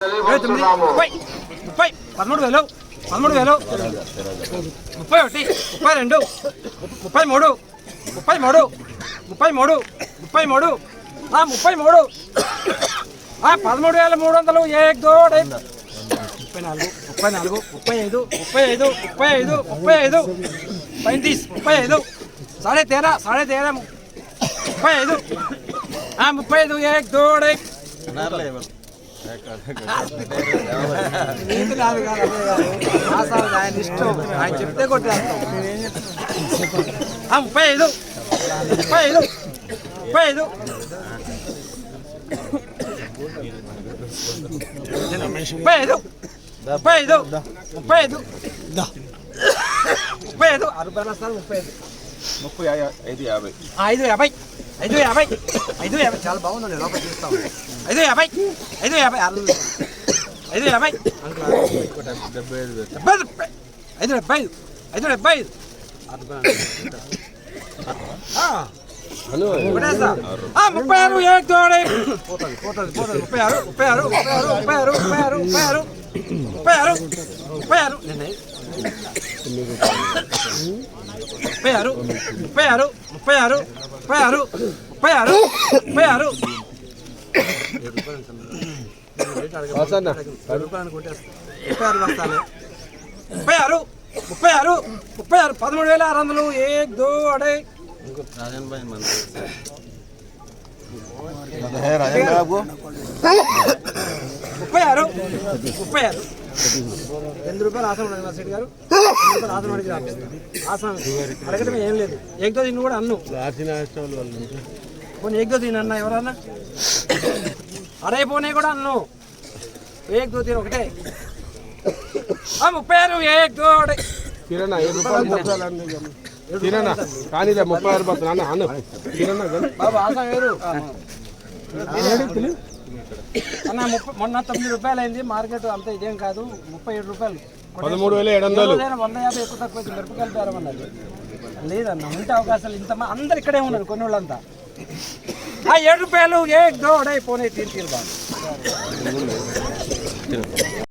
తొమ్మిది ముప్పై ముప్పై పదమూడు వేలు పదమూడు వేలు. ముప్పై ఒకటి ముప్పై రెండు ముప్పై మూడు ముప్పై మూడు ముప్పై మూడు ముప్పై మూడు. ఆ ముప్పై మూడు. ఆ పదమూడు వేల మూడు వందలు ఏ ముప్పై నాలుగు ముప్పై నాలుగు ముప్పై ఐదు ముప్పై ఐదు ముప్పై ఐదు ముప్పై ఐదు. పైంతీస్ ముప్పై ఐదు. సాడే తేరా సాడే తేరా. ముప్పై ఐదు. ఆ ముప్పై ఐదు ఏ దోడై. ఏక్ నీతి కాదు అదే కాదు. ఆయన ఇష్టం ఆయన చెప్తే కొట్టేస్తాం ఆ, ముప్పై ఐదు ముప్పై ఐదు ముప్పై ఐదు ముప్పై ఐదు ముప్పై ఐదు ముప్పై ఐదు ముప్పై ఐదు ఆరు ముప్పై ఐదు ముప్పై ఐదు యాభై ఐదు యాభై ఐదు యాభై. ఐదు యాభై. చాలా బాగుందండి లోపల చూస్తాం ఐదు యాభై. ఐదు యాభై. ఐదు యాభై. డెబ్బై ఐదు డెబ్బై ఐదు. డెబ్బై ఐదు ఐదు డెబ్బై ఐదు. ఆ, ఒకటేస్తా. ఆ, ముప్పై ఆరు పోతుంది. ముప్పై ఆరు ముప్పై ఆరు ముప్పై ఆరు ముప్పై ఆరు ముప్పై ఆరు ముప్పై ఆరు. ముప్పై ఆరు ముప్పై ఆరు ముప్పై ఆరు ముప్పై ఆరు ముప్పై ఆరు ముప్పై ఆరు ముప్పై ఆరు ముప్పై ఆరు ముప్పై ఆరు ముప్పై ఆరు ముప్పై ఆరు ముప్పై ఆరు పదమూడు వేల ఆరు వందలు. ఏక్ దో అడే. రాజన్ మన ముప్పై ఆరు. ఎనిమిది రూపాయలు ఆసనం అడిగిన సెట్ గారు. రూపాయలు ఆసనం అడిగి ఆసనం అడగటం ఏం లేదు. ఏకదో తిని కూడా అన్ను. పోనీ ఏకదో తిని అన్న ఎవరన్నా? అరే పోనీ కూడా అన్ను. ఏకదో తిని ఒకటే. ఆ, ముప్పై ఆరు ఏకదో రూపాయలు అన్ని కిరణ్ కానీ ముప్పై ఆరు రూపాయలు అన్న. బాబు ఆసనం ఎవరు అన్న ముప్పై మొన్న తొమ్మిది రూపాయలు అయింది మార్కెట్ అంత ఇదేం కాదు ముప్పై ఏడు రూపాయలు. పదమూడు వేల ఏడు వందలు. వంద యాభై ఎక్కువ తక్కువ మిరపకాయలు బేరం అన్నది లేదన్న ఉంటే అవకాశాలు ఇంత అందరు ఇక్కడే ఉన్నారు కొన్ని వాళ్ళంతా ఆ ఏడు రూపాయలు ఏ దోడై పోనీ తీరు తీరు బాగా